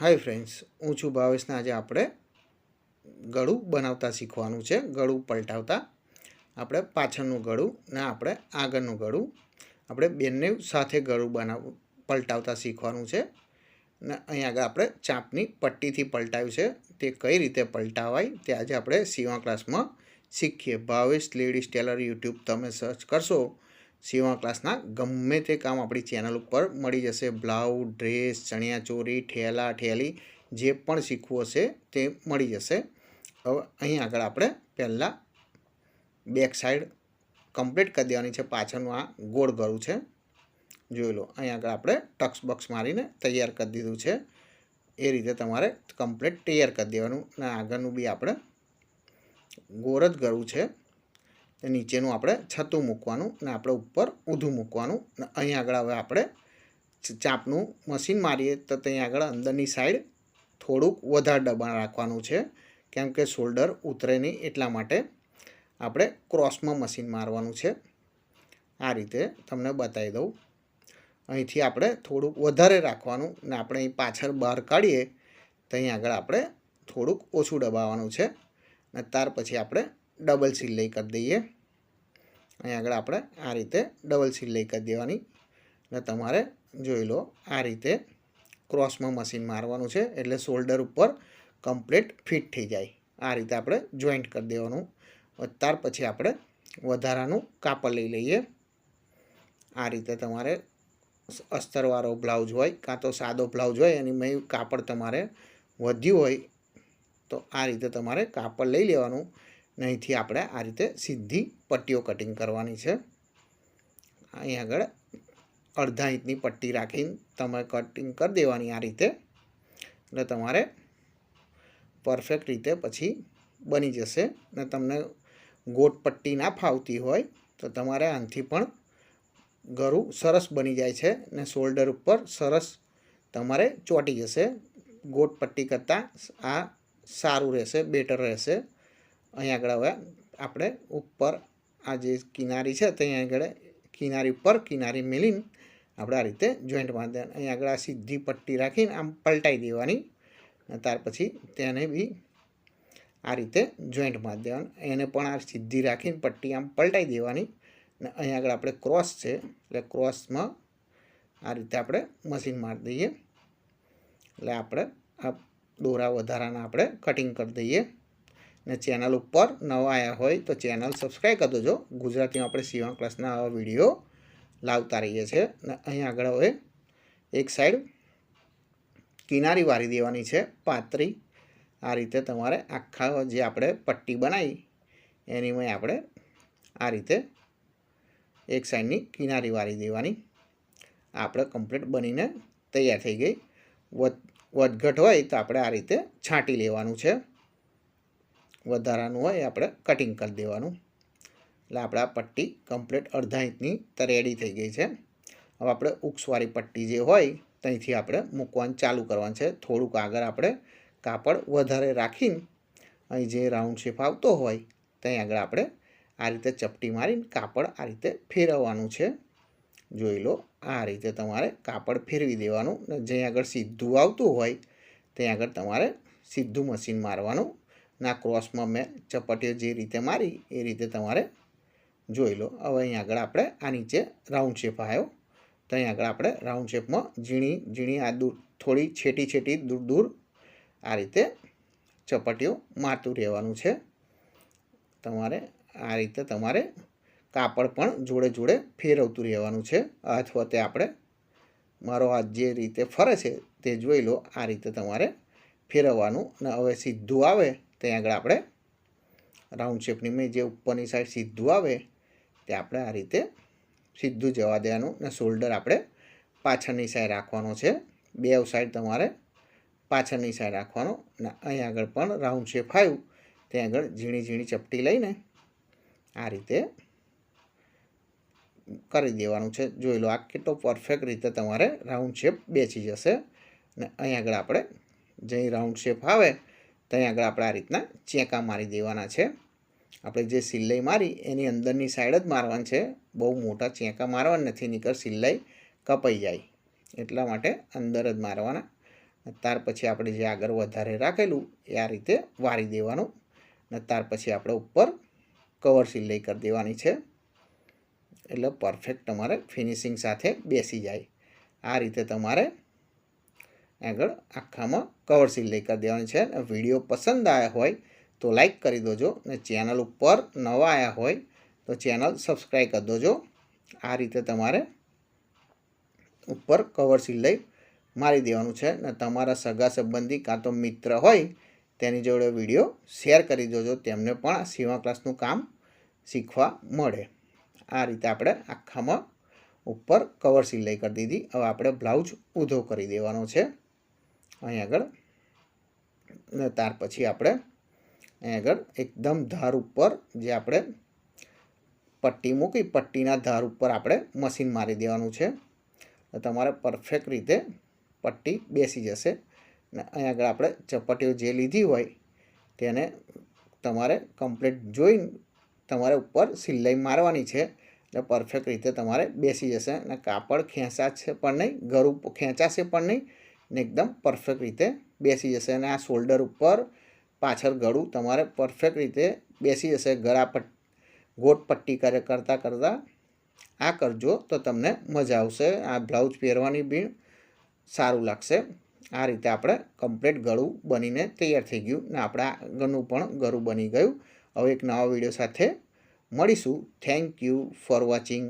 Hi friends, હું છું ભાવેશને આજે આપણે ગળું બનાવતા શીખવાનું છે, ગળું પલટાવતા. આપણે પાછળનું ગળું ને આપણે આગળનું ગળું. આપણે બંને સાથે ગળું બનાવ, પલટાવતા શીખવાનું છે. ને અહીં આગળ આપણે ચાંપની પટ્ટીથી પલટાવ્યું છે, તે કઈ રીતે પલટાવાય તે આજે આપણે સીવા ક્લાસમાં શીખીએ. ભાવેશ લેડીઝ ટેલર યુટ્યુબ, તમે સર્ચ કરશો સીવા ક્લાસના ગમે તે કામ આપણી ચેનલ ઉપર મળી જશે. બ્લાઉઝ, ડ્રેસ ચણિયાચોરી ઠેલા, ઠેલી જે પણ શીખવું હશે તે મળી જશે. હવે અહીં આગળ આપણે પહેલાં બેક સાઈડ કમ્પ્લીટ કરી દેવાની છે પાછળનું આ ગોળ ગળું છે. જોઈ લો, અહીં આગળ આપણે ટક્સ બોક્સ મારીને તૈયાર કરી દીધું છે. એ રીતે તમારે કમ્પ્લીટ તૈયાર કરી દેવાનું અને આગળનું બી આપણે ગોળ જ ગળું છે. નીચેનું આપણે છતું મૂકવાનું ને આપણે ઉપર ઊંધું મૂકવાનું ને અહીં આગળ હવે આપણે ચાપનું મશીન મારીએ તો ત્યાં આગળ અંદરની સાઈડ થોડુંક વધારે દબાણ રાખવાનું છે. કેમ કે શોલ્ડર ઉતરે નહીં એટલા માટે આપણે ક્રોસમાં મશીન મારવાનું છે. આ રીતે તમને બતાવી દઉં. અહીંથી આપણે થોડુંક વધારે રાખવાનું ને આપણે અહીં પાછળ બહાર કાઢીએ તો અહીં આગળ આપણે થોડુંક ઓછું દબાવવાનું છે. ને ત્યાર પછી આપણે ડબલ સિલાઈ કરી દઈએ. અહીં આગળ આપણે આ રીતે ડબલ સિલાઈ કરી દેવાની. ને તમારે જોઈ લો, આ રીતે ક્રોસમાં મશીન મારવાનું છે, એટલે શોલ્ડર ઉપર કમ્પ્લીટ ફિટ થઈ જાય. આ રીતે આપણે જોઈન્ટ કરી દેવાનું. ત્યાર પછી આપણે વધારાનું કાપડ લઈ લઈએ. આ રીતે તમારે અસ્તરવાળો બ્લાઉઝ હોય, કાં તો સાદો બ્લાઉઝ હોય, એની મેં કાપડ તમારે વધ્યું હોય, તો આ રીતે તમારે કાપડ લઈ લેવાનું. અહીંથી આપણે આ રીતે સીધી પટ્ટીઓ કટિંગ કરવાની છે. અહીં આગળ અડધા ઇંચની પટ્ટી રાખીને તમે કટિંગ કરી દેવાની આ રીતે. એટલે તમારે પરફેક્ટ રીતે પછી બની જશે. ને તમને ગોટ પટ્ટી ના ફાવતી હોય તો તમારે આનાથી પણ ગરું સરસ બની જાય છે ને શોલ્ડર ઉપર સરસ તમારે ચોંટી જશે. ગોટ પટ્ટી કરતાં આ સારું રહેશે બેટર રહેશે. અહીં આગળ હવે આપણે ઉપર આ જે કિનારી છે ત્યાં આગળ કિનારી પર કિનારી મેલીને આપણે આ રીતે જોઈન્ટ બાંધે અહીં આગળ આ સીધી પટ્ટી રાખીને આમ પલટાઈ દેવાની ત્યાર પછી તેને બી આ રીતે જોઈન્ટ બાંધી દેવાનું એને પણ આ સીધી રાખીને પટ્ટી આમ પલટાઈ દેવાની ને અહીં આગળ આપણે ક્રોસ છે એટલે ક્રોસમાં આ રીતે આપણે મશીન મારી દઈએ એટલે આપણે આ દોરા વધારાના આપણે કટિંગ કરી દઈએ. ને ચેનલ ઉપર નવા આવ્યા હોય તો ચેનલ સબસ્ક્રાઈબ કરી દેજો. ગુજરાતીમાં આપણે સીવણ ક્લાસના આવા વીડિયો લાવતા રહીએ છીએ ને અહીં આગળ હવે એક સાઈડ કિનારી વારી દેવાની છે પાતરી આ રીતે તમારે આખા જે આપણે પટ્ટી બનાવી એનીમાં આપણે આ રીતે એક સાઈડની કિનારી વારી દેવાની. આપણે કમ્પ્લીટ બનીને તૈયાર થઈ ગઈ. વધઘટ હોય તો આપણે આ રીતે છાંટી લેવાનું છે. વધારાનું હોય આપણે કટિંગ કરી દેવાનું. એટલે આપણે પટ્ટી કમ્પ્લીટ અડધા ઇંચની તરેડી રેડી થઈ ગઈ છે. હવે આપણે ઉક્સવાળી પટ્ટી જે હોય ત્યાંથી આપણે મૂકવાનું ચાલુ કરવાનું છે. થોડુંક આગળ આપણે કાપડ વધારે રાખીને અહીં જે રાઉન્ડ શેપ આવતો હોય ત્યાં આગળ આપણે આ રીતે ચપટી મારીને કાપડ આ રીતે ફેરવવાનું છે. જોઈ લો, આ રીતે તમારે કાપડ ફેરવી દેવાનું ને જ્યાં આગળ સીધું આવતું હોય ત્યાં આગળ તમારે સીધું મશીન મારવાનું ના ક્રોસમાં મેં ચપટીઓ જે રીતે મારી, એ રીતે તમારે જોઈ લો. હવે અહીં આગળ આપણે આ નીચે રાઉન્ડ શેપ આવ્યો. તો અહીં આગળ આપણે રાઉન્ડ શેપમાં ઝીણી ઝીણી આ દૂર, થોડી છેટી છેટી, દૂર દૂર આ રીતે ચપટીઓ મારતું રહેવાનું છે. તમારે આ રીતે તમારે કાપડ પણ જોડે જોડે ફેરવતું રહેવાનું છે. અથવા તે આપણે મારો હાથ જે રીતે ફરે છે તે જોઈ લો. આ રીતે તમારે ફેરવવાનું. અને હવે સીધું આવે. ત્યાં આગળ આપણે રાઉન્ડ શેપની મેં જે ઉપરની સાઈડ સીધું આવે તે આપણે આ રીતે સીધું જવા દેવાનું ને શોલ્ડર આપણે પાછળની સાઈડ રાખવાનો છે. બે સાઈડ તમારે પાછળની સાઈડ રાખવાનો ને અહીં આગળ પણ રાઉન્ડ શેપ આવ્યું, ત્યાં આગળ ઝીણી ઝીણી ચપટી લઈને આ રીતે કરી દેવાનું છે. જોઈ લો આ કેટલો પરફેક્ટ રીતે તમારે રાઉન્ડ શેપ બેસી જશે ને અહીં આગળ આપણે જે રાઉન્ડ શેપ આવે ત્યાં આગળ આપણે આ રીતના ચેકા મારી દેવાના છે. આપણે જે સિલાઈ મારી, એની અંદરની સાઈડ જ મારવાની છે. બહુ મોટા ચેકા મારવાના નથી નીકળ સિલાઈ કપાઈ જાય. એટલા માટે અંદર જ મારવાના. ત્યાર પછી આપણે જે આગળ વધારે રાખેલું, એ આ રીતે વારી દેવાનું. ને ત્યાર પછી આપણે ઉપર કવર સિલાઈ કરી દેવાની છે. એટલે પરફેક્ટ તમારે ફિનિશિંગ સાથે બેસી જાય. આ રીતે તમારે આગળ આખામાં કવર સિલાઈ કરી દેવાની છે અને વીડિયો પસંદ આવ્યા હોય તો લાઈક કરી દોજો ને ચેનલ ઉપર નવા આવ્યા હોય તો ચેનલ સબસ્ક્રાઈબ કરી દોજો. આ રીતે તમારે ઉપર કવર સિલાઈ મારી દેવાનું છે ને તમારા સગા સંબંધી કાં તો મિત્ર હોય તેની જોડે વીડિયો શેર કરી દેજો, તેમને પણ સીવા ક્લાસનું કામ શીખવા મળે. આ રીતે આપણે આખામાં ઉપર કવર સિલાઈ કરી દીધી. હવે આપણે બ્લાઉઝ ઊંધો કરી દેવાનો છે. અહીં આગળ. ને ત્યાર પછી આપણે અહીં આગળ એકદમ ધાર ઉપર જે આપણે પટ્ટી મૂકી, પટ્ટીના ધાર ઉપર આપણે મશીન મારી દેવાનું છે. તમારે પરફેક્ટ રીતે પટ્ટી બેસી જશે. ને અહીં આગળ આપણે ચપટીઓ જે લીધી હોય તેને તમારે કમ્પ્લીટ જોઈને તમારે ઉપર સિલાઈ મારવાની છે. એટલે પરફેક્ટ રીતે તમારે બેસી જશે. અને કાપડ ખેંચાશે પણ નહીં ગળું ખેંચાશે પણ નહીં. ને એકદમ પરફેક્ટ રીતે બેસી જશે અને આ શોલ્ડર ઉપર પાછળ ગળું તમારે પરફેક્ટ રીતે બેસી જશે, ગળા પટ, ગોટ પટ્ટી કરે, કરતાં કરતાં. આ કરજો તો તમને મજા આવશે. આ બ્લાઉઝ પહેરવાની બી સારું લાગશે. આ રીતે આપણે કમ્પ્લીટ ગળું બનીને તૈયાર થઈ ગયું ને આપણા આગળનું પણ ગળું બની ગયું. હવે એક નવા વીડિયો સાથે મળીશું. Thank you for watching